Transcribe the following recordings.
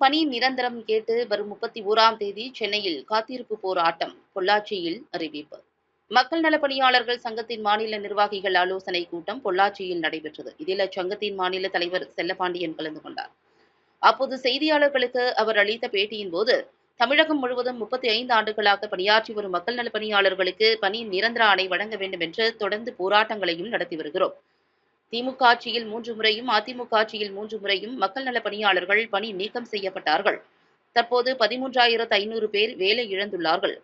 பணி நிரந்தரம் கேட்டு வரும் முப்பத்தி ஓராம் தேதி சென்னையில் காத்திருப்பு போராட்டம் பொள்ளாச்சியில் அறிவிப்பு. மக்கள் நல பணியாளர்கள் சங்கத்தின் மாநில நிர்வாகிகள் ஆலோசனை கூட்டம் பொள்ளாச்சியில் நடைபெற்றது. இதில் அச்சங்கத்தின் மாநில தலைவர் செல்லபாண்டியன் கலந்து கொண்டார். அப்போது செய்தியாளர்களுக்கு அவர் அளித்த பேட்டியின் போது தமிழகம் முழுவதும் முப்பத்தி ஐந்து ஆண்டுகளாக பணியாற்றி வரும் மக்கள் நல பணியாளர்களுக்கு பணி நிரந்தர ஆணை வழங்க வேண்டும் என்று தொடர்ந்து போராட்டங்களையும் நடத்தி வருகிறோம். திமுக ஆட்சியில் மூன்று முறையும் அதிமுக ஆட்சியில் மூன்று முறையும் மக்கள் நல பணியாளர்கள் பணி நீக்கம் செய்யப்பட்டார்கள். தற்போது பதிமூன்றாயிரத்து ஐநூறு பேர் வேலை இழந்துள்ளார்கள்.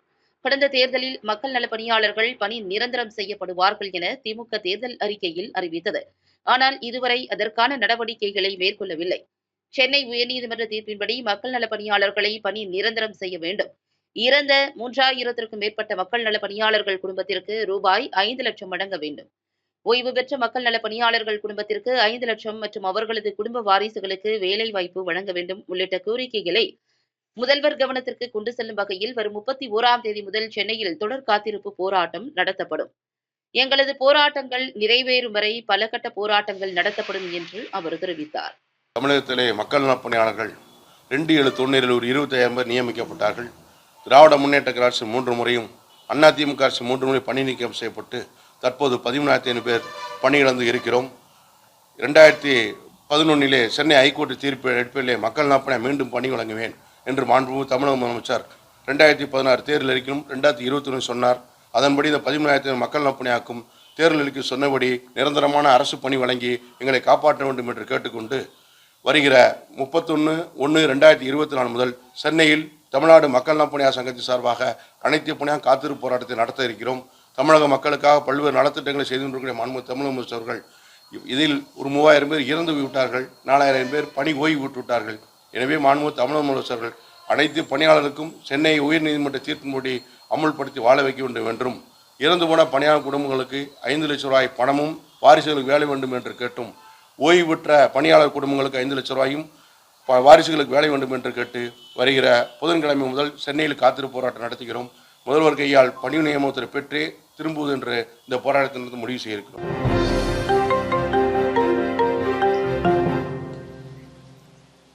கடந்த தேர்தலில் மக்கள் நல பணியாளர்கள் பணி நிரந்தரம் செய்யப்படுவார்கள் என திமுக தேர்தல் அறிக்கையில் அறிவித்தது. ஆனால் இதுவரை அதற்கான நடவடிக்கைகளை மேற்கொள்ளவில்லை. சென்னை உயர்நீதிமன்ற தீர்ப்பின்படி மக்கள் நல பணியாளர்களை பணி நிரந்தரம் செய்ய வேண்டும். இறந்த மூன்றாயிரத்திற்கும் மேற்பட்ட மக்கள் நல பணியாளர்கள் குடும்பத்திற்கு ரூபாய் ஐந்து லட்சம் வழங்க வேண்டும். ஓய்வு பெற்ற மக்கள் நல பணியாளர்கள் குடும்பத்திற்கு ஐந்து லட்சம் மற்றும் அவர்களது குடும்ப வாரிசுகளுக்கு வேலை வாய்ப்பு வழங்க வேண்டும் உள்ளிட்ட கோரிக்கைகளை முதல்வர் கவனத்திற்கு கொண்டு செல்லும் வகையில் வரும் முப்பத்தி ஓராம் தேதி முதல் சென்னையில் தொடர் காத்திருப்பு போராட்டம் நடத்தப்படும். எங்களது போராட்டங்கள் நிறைவேறும் வரை பல கட்ட போராட்டங்கள் நடத்தப்படும் என்று அவர் தெரிவித்தார். தமிழகத்திலே மக்கள் நலப் பணியாளர்கள் ரெண்டு ஏழு தொண்ணூறில் ஒரு இருபத்தி ஐம்பது நியமிக்கப்பட்டார்கள். திராவிட முன்னேற்ற கழக அரசு மூன்று முறையும் அதிமுக அரசு மூன்று முறை பணி நீக்கம் செய்யப்பட்டு தற்போது பதிமூணாயிரத்தி ஐநூறு பேர் பணியிழந்து இருக்கிறோம். ரெண்டாயிரத்தி பதினொன்னிலே சென்னை ஹைகோர்ட் தீர்ப்பு எடுப்பிலே மக்கள் நாப்பனை மீண்டும் பணி வழங்குவேன் என்று மாண்புமிகு தமிழக முதலமைச்சர் ரெண்டாயிரத்தி பதினாறு தேர்தல் அறிக்கையும் ரெண்டாயிரத்தி இருபத்தி ஒன்று சொன்னார். அதன்படி இந்த பதிமூணாயிரத்தி மக்கள் நாப்பனையாக்கும் தேர்தல் அறிக்கை சொன்னபடி நிரந்தரமான அரசு பணி வழங்கி எங்களை காப்பாற்ற வேண்டும் என்று கேட்டுக்கொண்டு வருகிற முப்பத்தொன்று ஒன்று ரெண்டாயிரத்தி இருபத்தி நாலு முதல் சென்னையில் தமிழ்நாடு மக்கள் நலப்பணியார் சங்கத்தின் சார்பாக அனைத்து பணியாக காத்திருப்பு போராட்டத்தை நடத்த இருக்கிறோம். தமிழக மக்களுக்காக பல்வேறு நலத்திட்டங்களை செய்து கொண்டிருக்கிற மாண்பு தமிழக முதலமைச்சர் அவர்கள் இதில் ஒரு மூவாயிரம் பேர் இறந்து விட்டார்கள் நாலாயிரம் பேர் பணி ஓய்வு விட்டு விட்டார்கள் எனவே மாண்பு தமிழக முதலமைச்சர்கள் அனைத்து பணியாளருக்கும் சென்னை உயர்நீதிமன்ற தீர்ப்பின்படி அமுல்படுத்தி வாழ வைக்க வேண்டும் என்றும் இறந்து போன பணியாளர் குடும்பங்களுக்கு ஐந்து லட்சம் ரூபாய் பணமும் வாரிசுகளுக்கு வேலை வேண்டும் என்று கேட்டும் ஓய்வு பெற்ற பணியாளர் குடும்பங்களுக்கு ஐந்து லட்சம் ரூபாயும் ப- வாரிசுகளுக்கு வேலை வேண்டும் என்று கேட்டு வருகிற புதன்கிழமை முதல் சென்னையில் காத்திருப்பு போராட்டம் நடத்துகிறோம். முதல்வர் கையால் பணி நியமனத்தை பெற்றே திரும்புவது என்று இந்த போராட்டத்திலிருந்து முடிவு செய்திருக்கிறோம்.